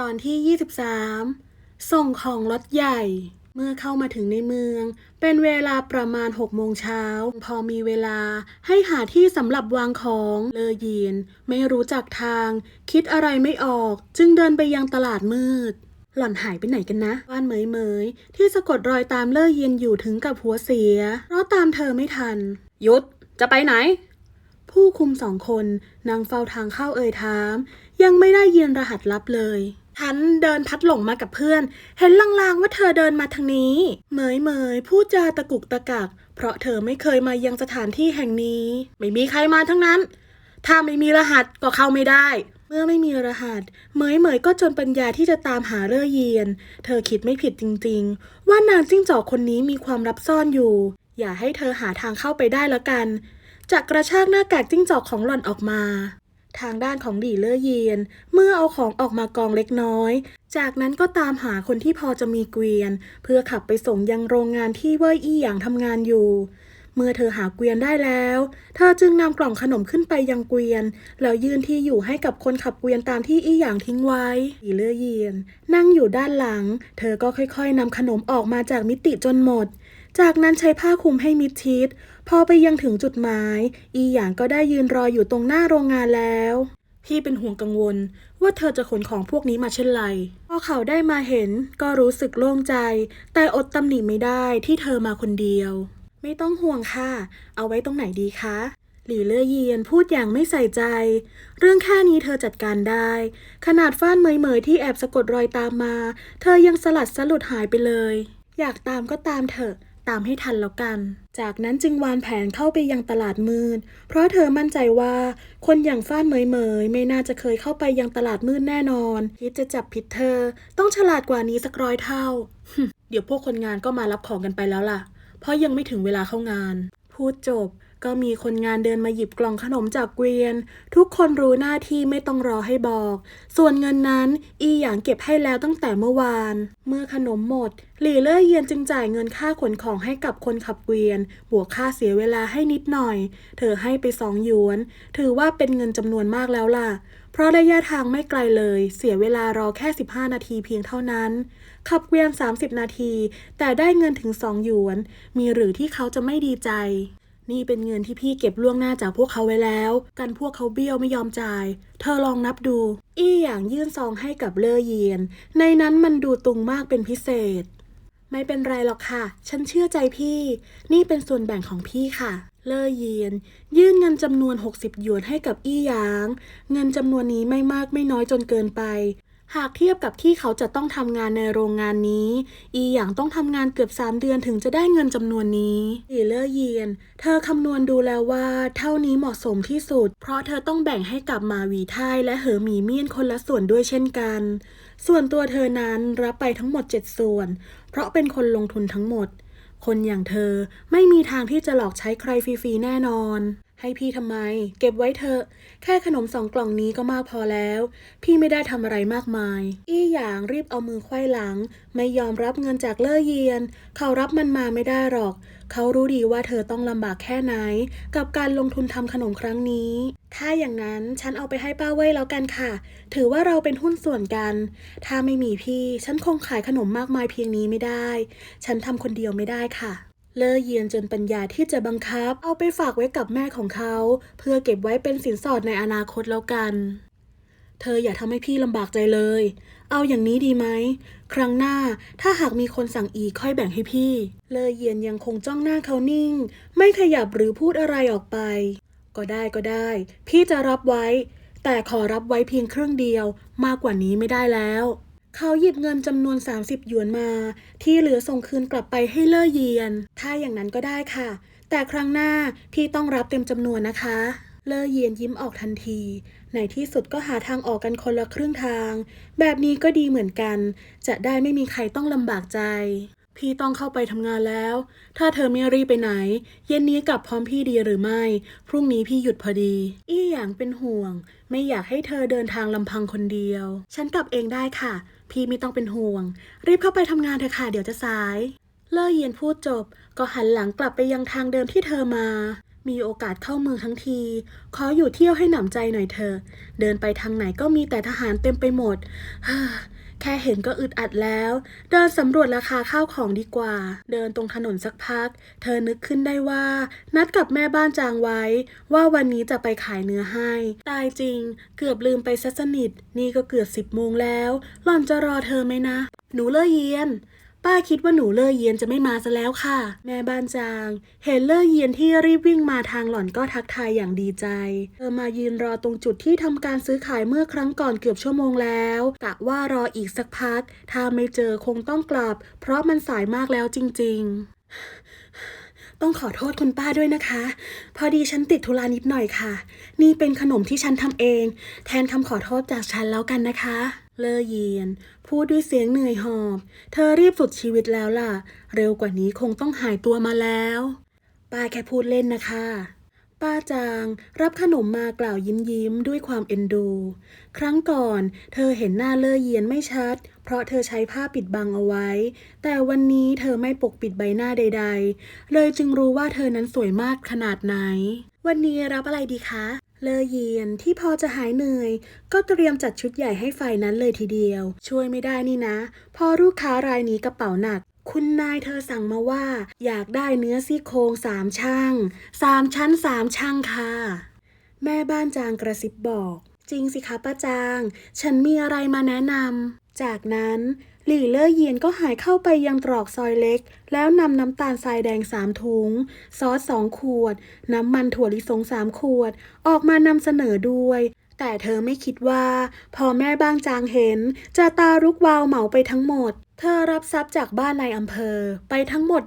ตอนที่ 23 ส่งของรถใหญ่ เมื่อเข้ามาถึงในเมือง เป็นเวลาประมาณ6โมงเช้า พอมีเวลาให้หาที่สำหรับวางของเลอยีนไม่รู้จักทาง คิดอะไรไม่ออก จึงเดินไปยังตลาดมืด หล่อนหายไปไหนกันนะว่านเหมยเหมยที่สะกดรอยตามเลอย็นอยู่ถึงกับหัวเสีย เพราะตามเธอไม่ทัน ยุดจะไปไหนผู้คุมสองคนนั่งเฝ้าทางเข้าเอ่ยถาม ยังไม่ได้ยินรหัสลับเลย ฉันเดินพัดหลงมากับเพื่อน เห็นลางๆว่าเธอเดินมาทางนี้ เหมยเหมยพูดจาตะกุกตะกัก เพราะเธอไม่เคยมายังสถานที่แห่งนี้ ไม่มีใครมาทั้งนั้น ถ้าไม่มีรหัสก็เข้าไม่ได้ เมื่อไม่มีรหัส เหมยเหมยก็จนปัญญาที่จะตามหาเร่อเยียน เธอคิดไม่ผิดจริง ๆ ว่านางจิ้งจอกคนนี้มีความลับซ่อนอยู่ อย่าให้เธอหาทางเข้าไปได้ละกันจะกระชากหน้ากากจิ้งจอกของหล่อนออกมา ทางด้านของดีเลอร์เยียน เมื่อเอาของออกมากองเล็กน้อย จากนั้นก็ตามหาคนที่พอจะมีเกวียน เพื่อขับไปส่งยังโรงงานที่เว่ยอี้หยางทำงานอยู่ เมื่อเธอหาเกวียนได้แล้ว เธอจึงนำกล่องขนมขึ้นไปยังเกวียน แล้วยื่นที่อยู่ให้กับคนขับเกวียนตามที่อี้หยางทิ้งไว้ ดีเลอร์เยียน นั่งอยู่ด้านหลัง เธอก็ค่อยๆนำขนมออกมาจากมิติจนหมด จากนั้นใช้ผ้าคลุมให้มิดชิด พอไปยังถึงจุดหมาย อีหยางก็ได้ยืนรออยู่ตรงหน้าโรงงานแล้วพี่เป็นห่วงกังวล ว่าเธอจะขนของพวกนี้มาเช่นไร พอเขาได้มาเห็นก็รู้สึกโล่งใจ แต่อดตำหนิไม่ได้ที่เธอมาคนเดียว ไม่ต้องห่วงค่ะ เอาไว้ตรงไหนดีคะ หลี่เล่อเยียนพูดอย่างไม่ใส่ใจ เรื่องแค่นี้เธอจัดการได้ ขนาดฟ้านเมยๆที่แอบสะกดรอยตามมา เธอยังสลัดสลุดหายไปเลย อยากตามก็ตามเถอะ ตามให้ทันแล้วกัน จากนั้นจึงวางแผนเข้าไปยังตลาดมืด เพราะเธอมั่นใจว่า คนอย่างฟ้านเหมยเหมยๆไม่น่าจะเคยเข้าไปยังตลาดมืดแน่นอนคิดจะจับผิดเธอ ต้องฉลาดกว่านี้สักร้อยเท่า เดี๋ยวพวกคนงานก็มารับของกันไปแล้วล่ะ เพราะยังไม่ถึงเวลาเข้างาน พูดจบ ก็มีคนงานเดินมาหยิบกล่องขนมจากเกวียน ทุกคนรู้หน้าที่ไม่ต้องรอให้บอก ส่วนเงินนั้นอีหยางเก็บให้แล้วตั้งแต่เมื่อวาน เมื่อขนมหมด หลี่เล่อเยียนจึงจ่ายเงินค่าขนของให้กับคนขับเกวียน บวกค่าเสียเวลาให้นิดหน่อย เธอให้ไปสองหยวน ถือว่าเป็นเงินจำนวนมากแล้วล่ะ เพราะระยะทางไม่ไกลเลย เสียเวลารอแค่ 15 นาทีเพียงเท่านั้น ขับเกวียน 30 นาที แต่ได้เงินถึงสองหยวน มีหรือที่เขาจะไม่ดีใจ นี่เป็นเงินที่พี่เก็บล่วงหน้าจากพวกเขาไว้แล้ว กันพวกเขาเบี้ยวไม่ยอมจ่าย เธอลองนับดู อี้อย่างยื่นซองให้กับเลอเยียน ในนั้นมันดูตุงมากเป็นพิเศษ ไม่เป็นไรหรอกค่ะ ฉันเชื่อใจพี่ นี่เป็นส่วนแบ่งของพี่ค่ะ เลอเยียน ยื่นเงินจำนวน 60 หยวนให้กับอี้หยาง เงินจำนวนนี้ไม่มากไม่น้อยจนเกินไป หากเทียบกับที่เขาจะต้องทำงานในโรงงานนี้ อีหยางต้องทำงานเกือบ 3 เดือนถึงจะได้เงินจำนวนนี้อีเลอร์เยียน เธอคำนวณดูแล้วว่า เท่านี้เหมาะสมที่สุด เพราะเธอต้องแบ่งให้กับมาวีไทยและเหอหมีเมียนคนละส่วนด้วยเช่นกัน ส่วนตัวเธอนั้นรับไปทั้งหมด 7 ส่วน เพราะเป็นคนลงทุนทั้งหมด คนอย่างเธอไม่มีทางที่จะหลอกใช้ใครฟรีๆแน่นอน ให้พี่ทำไม เก็บไว้เถอะ แค่ขนมสองกล่องนี้ก็มากพอแล้ว พี่ไม่ได้ทำอะไรมากมาย อี้หยางรีบเอามือไขว้หลัง ไม่ยอมรับเงินจากเล่อเยียน เขารับมันมาไม่ได้หรอก เขารู้ดีว่าเธอต้องลำบากแค่ไหน กับการลงทุนทำขนมครั้งนี้ ถ้าอย่างนั้นฉันเอาไปให้ป้าเว่ยแล้วกันค่ะ ถือว่าเราเป็นหุ้นส่วนกัน ถ้าไม่มีพี่ ฉันคงขายขนมมากมายเพียงนี้ไม่ได้ ฉันทำคนเดียวไม่ได้ค่ะ เล่อเยียนจนปัญญาที่จะบังคับ เอาไปฝากไว้กับแม่ของเขา เพื่อเก็บไว้เป็นสินสอดในอนาคตแล้วกัน เธออย่าทำให้พี่ลำบากใจเลย เอาอย่างนี้ดีไหม ครั้งหน้าถ้าหากมีคนสั่งอีกค่อยแบ่งให้พี่ เล่อเยียนยังคงจ้องหน้าเขานิ่ง ไม่ขยับหรือพูดอะไรออกไป ก็ได้ก็ได้ พี่จะรับไว้ แต่ขอรับไว้เพียงครึ่งเดียว มากกว่านี้ไม่ได้แล้ว เขาหยิบเงินจำนวน 30 หยวนมา ที่เหลือส่งคืนกลับไปให้เล่อเยียน ถ้าอย่างนั้นก็ได้ค่ะ แต่ครั้งหน้าพี่ต้องรับเต็มจำนวนนะคะ เลอเยียนยิ้มออกทันที ในที่สุดก็หาทางออกกันคนละครึ่งทาง แบบนี้ก็ดีเหมือนกัน จะได้ไม่มีใครต้องลำบากใจ พี่ต้องเข้าไปทำงานแล้ว ถ้าเธอไม่รีบไปไหน เย็นนี้กลับพร้อมพี่ดีหรือไม่ พรุ่งนี้พี่หยุดพอดี อี้หยางเป็นห่วง ไม่อยากให้เธอเดินทางลำพังคนเดียว ฉันกลับเองได้ค่ะ พี่ไม่ต้องเป็นห่วง รีบเข้าไปทำงานเถอะค่ะเดี๋ยวจะสาย เล่อเยียนพูดจบ ก็หันหลังกลับไปยังทางเดิมที่เธอมา มีโอกาสเข้าเมืองทั้งที ขออยู่เที่ยวให้หนำใจหน่อยเถอะเดินไปทางไหนก็มีแต่ทหารเต็มไปหมดเฮ้อ แค่เห็นก็อึดอัดแล้ว เดินสำรวจราคาข้าวของดีกว่า เดินตรงถนนสักพัก เธอนึกขึ้นได้ว่า นัดกับแม่บ้านจางไว้ ว่าวันนี้จะไปขายเนื้อให้ ตายจริง เกือบลืมไปซะสนิท นี่ก็เกือบสิบโมงแล้ว หล่อนจะรอเธอไหมนะ หนูเล่อเยียน ป้าคิดว่าหนูเลอเยียนจะไม่มาซะแล้วค่ะ แม่บ้านจาง เห็นเลอเยียนที่รีบวิ่งมาทางหล่อนก็ทักทายอย่างดีใจ เธอมายืนรอตรงจุดที่ทำการซื้อขายเมื่อครั้งก่อนเกือบชั่วโมงแล้วกะว่ารออีกสักพัก ถ้าไม่เจอคงต้องกลับ เพราะมันสายมากแล้วจริง ๆ ต้องขอโทษคุณป้าด้วยนะคะ พอดีฉันติดธุระนิดหน่อยค่ะ นี่เป็นขนมที่ฉันทำเอง แทนคำขอโทษจากฉันแล้วกันนะคะ เลอเยียน พูดด้วยเสียงเหนื่อยหอบ เธอรีบสุดชีวิตแล้วล่ะ เร็วกว่านี้คงต้องหายตัวมาแล้ว ป้าแค่พูดเล่นนะคะ ป้าจางรับขนมมากล่าวยิ้มยิ้มด้วยความเอ็นดู ครั้งก่อนเธอเห็นหน้าเลอเยียนไม่ชัด เพราะเธอใช้ผ้าปิดบังเอาไว้ แต่วันนี้เธอไม่ปกปิดใบหน้าใด ๆ เลยจึงรู้ว่าเธอนั้นสวยมากขนาดไหน วันนี้รับอะไรดีคะ เลอเยียนที่พอจะหายเหนื่อย ก็เตรียมจัดชุดใหญ่ให้ฝ่ายนั้นเลยทีเดียว ช่วยไม่ได้นี่นะ พอลูกค้ารายนี้กระเป๋าหนัก คุณนายเธอสั่งมาว่า อยากได้เนื้อซี่โครงสามช่างสามชั้นสามช่างค่ะ แม่บ้านจางกระซิบบอก จริงสิคะป้าจาง ฉันมีอะไรมาแนะนำจากนั้น หลี่เล่อเยียนก็หายเข้าไปยังตรอกซอยเล็ก แล้วนำน้ำตาลทรายแดงสามถุง ซอสสองขวด น้ำมันถั่วลิสงสามขวด ออกมานำเสนอด้วยแต่เธอไม่คิดว่า พอแม่บ้างจางเห็น จะตารุกวาวเหมาไปทั้งหมด เธอรับทรัพย์จากบ้านในอำเภอไปทั้งหมด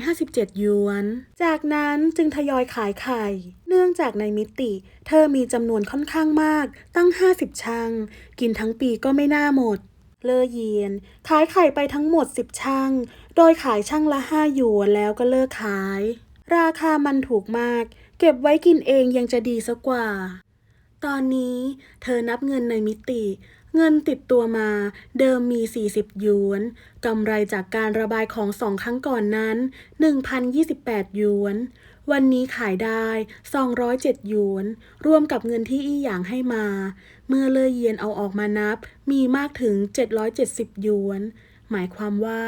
157หยวน จากนั้นจึงทยอยขายไข่ เนื่องจากในมิติ เธอมีจำนวนค่อนข้างมากตั้ง 50ช่างกินทั้งปีก็ไม่น่าหมด เลอเยียน ขายไข่ไปทั้งหมด 10 ช่าง โดยขายช่างละ 5 หยวนแล้วก็เลิกขาย ราคามันถูกมาก เก็บไว้กินเองยังจะดีสักกว่า ตอนนี้เธอนับเงินในมิติ เงินติดตัวมา เดิมมี 40 หยวน กำไรจากการระบายของสองครั้งก่อนนั้น 1,028 หยวน วันนี้ขายได้ 207 หยวน รวมกับเงินที่อี้หยางให้มา เมื่อเลอเยียนเอาออกมานับ มีมากถึง 770 หยวน หมายความว่า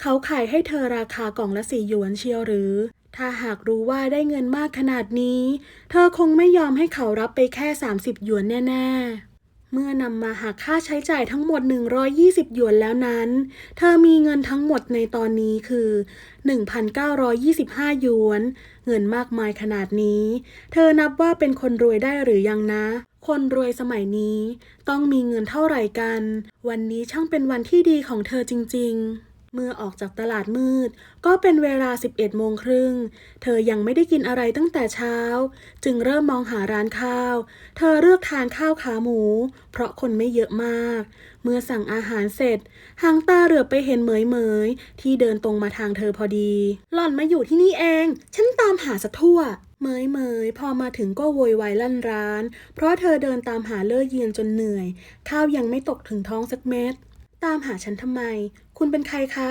เขาขายให้เธอราคากล่องละสี่หยวนเชียวหรือ ถ้าหากรู้ว่าได้เงินมากขนาดนี้ เธอคงไม่ยอมให้เขารับไปแค่ 30 หยวนแน่ ๆ เมื่อนำมาหักค่าใช้จ่ายทั้งหมด 120 หยวนแล้วนั้น เธอมีเงินทั้งหมดในตอนนี้คือ 1,925 หยวน เงินมากมายขนาดนี้ เธอนับว่าเป็นคนรวยได้หรือยังนะ คนรวยสมัยนี้ ต้องมีเงินเท่าไหร่กัน วันนี้ช่างเป็นวันที่ดีของเธอจริง ๆ เมื่อออกจากตลาดมืด ก็เป็นเวลา 11 โมงครึ่ง เธอยังไม่ได้กินอะไรตั้งแต่เช้า จึงเริ่มมองหาร้านข้าว เธอเลือกทานข้าวขาหมู เพราะคนไม่เยอะมาก เมื่อสั่งอาหารเสร็จ หางตาเหลือบไปเห็นเหมยเหมยที่เดินตรงมาทางเธอพอดี หล่อนมาอยู่ที่นี่เอง ฉันตามหาสะทั่วเหมยเหมยพอมาถึงก็โวยวายลั่นร้าน เพราะเธอเดินตามหาเล่อเยียนจนเหนื่อย ข้าวยังไม่ตกถึงท้องสักเม็ด ตามหาฉันทำไม คุณเป็นใครคะ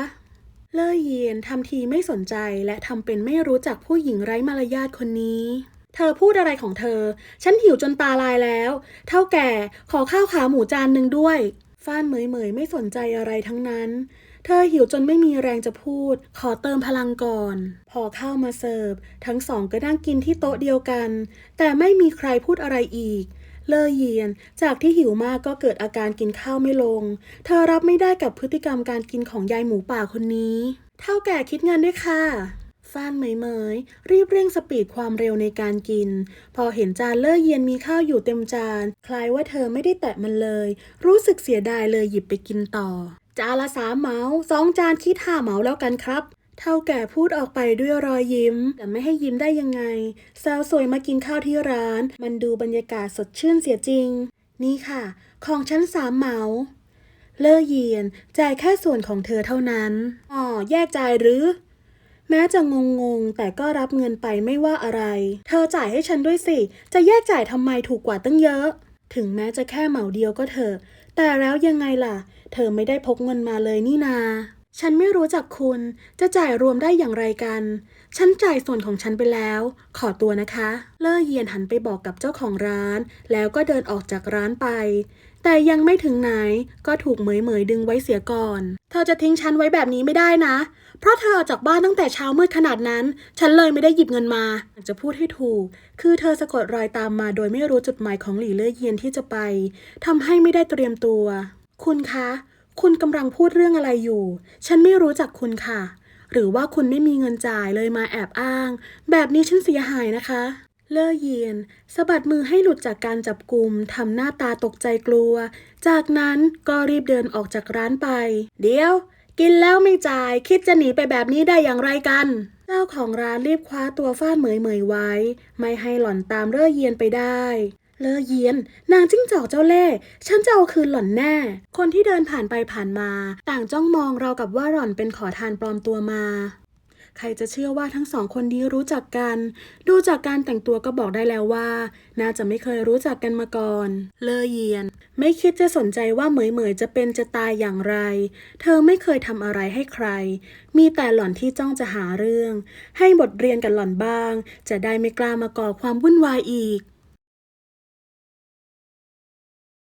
เล่อเยียนทำทีไม่สนใจและทำเป็นไม่รู้จักผู้หญิงไร้มารยาทคนนี้ เธอพูดอะไรของเธอ ฉันหิวจนตาลายแล้ว เท่าแก่ขอข้าวขาหมูจานหนึ่งด้วย ฟ้านเหมยเหมยไม่สนใจอะไรทั้งนั้น เธอหิวจนไม่มีแรงจะพูด ขอเติมพลังก่อน พอข้าวมาเสิร์ฟ ทั้งสองก็นั่งกินที่โต๊ะเดียวกัน แต่ไม่มีใครพูดอะไรอีก เลอเยียน จากที่หิวมากก็เกิดอาการกินข้าวไม่ลง เธอรับไม่ได้กับพฤติกรรมการกินของยายหมูป่าคนนี้ เท่าแก่คิดเงินด้วยค่ะฟ้านเหมยเหมยรีบเร่งสปีดความเร็วในการกิน พอเห็นจานเลอเยียนมีข้าวอยู่เต็มจาน คล้ายว่าเธอไม่ได้แตะมันเลย รู้สึกเสียดายเลยหยิบไปกินต่อ จานละสามเหมาสองจานคิดห้าเหมาแล้วกันครับ เท่าแก่พูดออกไปด้วยรอยยิ้ม แต่ไม่ให้ยิ้มได้ยังไง สาวสวยมากินข้าวที่ร้าน มันดูบรรยากาศสดชื่นเสียจริง นี่ค่ะ ของชั้นสามเหมา เลอเยียนจ่ายแค่ส่วนของเธอเท่านั้นอ๋อแยกจ่ายหรือ แม้จะงงงๆแต่ก็รับเงินไปไม่ว่าอะไร เธอจ่ายให้ฉันด้วยสิ จะแยกจ่ายทำไมถูกกว่าตั้งเยอะ ถึงแม้จะแค่เหมาเดียวก็เถอะแต่แล้วยังไงล่ะ เธอไม่ได้พกเงินมาเลยนี่นา ฉันไม่รู้จักคุณ จะจ่ายรวมได้อย่างไรกัน ฉันจ่ายส่วนของฉันไปแล้ว ขอตัวนะคะ เล่อเยียนหันไปบอกกับเจ้าของร้าน แล้วก็เดินออกจากร้านไป แต่ยังไม่ถึงไหน ก็ถูกเหมยเหมยดึงไว้เสียก่อน เธอจะทิ้งฉันไว้แบบนี้ไม่ได้นะ เพราะเธอออกจากบ้านตั้งแต่เช้ามืดขนาดนั้น ฉันเลยไม่ได้หยิบเงินมาอยากจะพูดให้ถูก คือเธอสะกดรอยตามมา โดยไม่รู้จุดหมายของหลี่เล่อเยียนที่จะไปทำให้ไม่ได้เตรียมตัว คุณคะ คุณกำลังพูดเรื่องอะไรอยู่ ฉันไม่รู้จักคุณค่ะ หรือว่าคุณไม่มีเงินจ่ายเลยมาแอบอ้าง แบบนี้ฉันเสียหายนะคะ เล่อเยียนสะบัดมือให้หลุดจากการจับกลุ่มทำหน้าตาตกใจกลัว จากนั้นก็รีบเดินออกจากร้านไป เดี๋ยว กินแล้วไม่จ่าย คิดจะหนีไปแบบนี้ได้อย่างไรกันเจ้าของร้านรีบคว้าตัวฟาดเหมยเหมยไว้ ไม่ให้หล่อนตามเล่อเยียนไปได้ เลอเยียน นางจิ้งจอกเจ้าเล่ห์ฉันจะเอาคืนหล่อนแน่ คนที่เดินผ่านไปผ่านมา ต่างจ้องมองเรากับว่าหล่อนเป็นขอทานปลอมตัวมา ใครจะเชื่อว่าทั้งสองคนนี้รู้จักกัน ดูจากการแต่งตัวก็บอกได้แล้วว่า น่าจะไม่เคยรู้จักกันมาก่อน เลอเยียน ไม่คิดจะสนใจว่าเหมยเหมยจะเป็นจะตายอย่างไร เธอไม่เคยทำอะไรให้ใคร มีแต่หล่อนที่จ้องจะหาเรื่อง ให้บทเรียนกับหล่อนบ้าง จะได้ไม่กล้ามาก่อความวุ่นวายอีก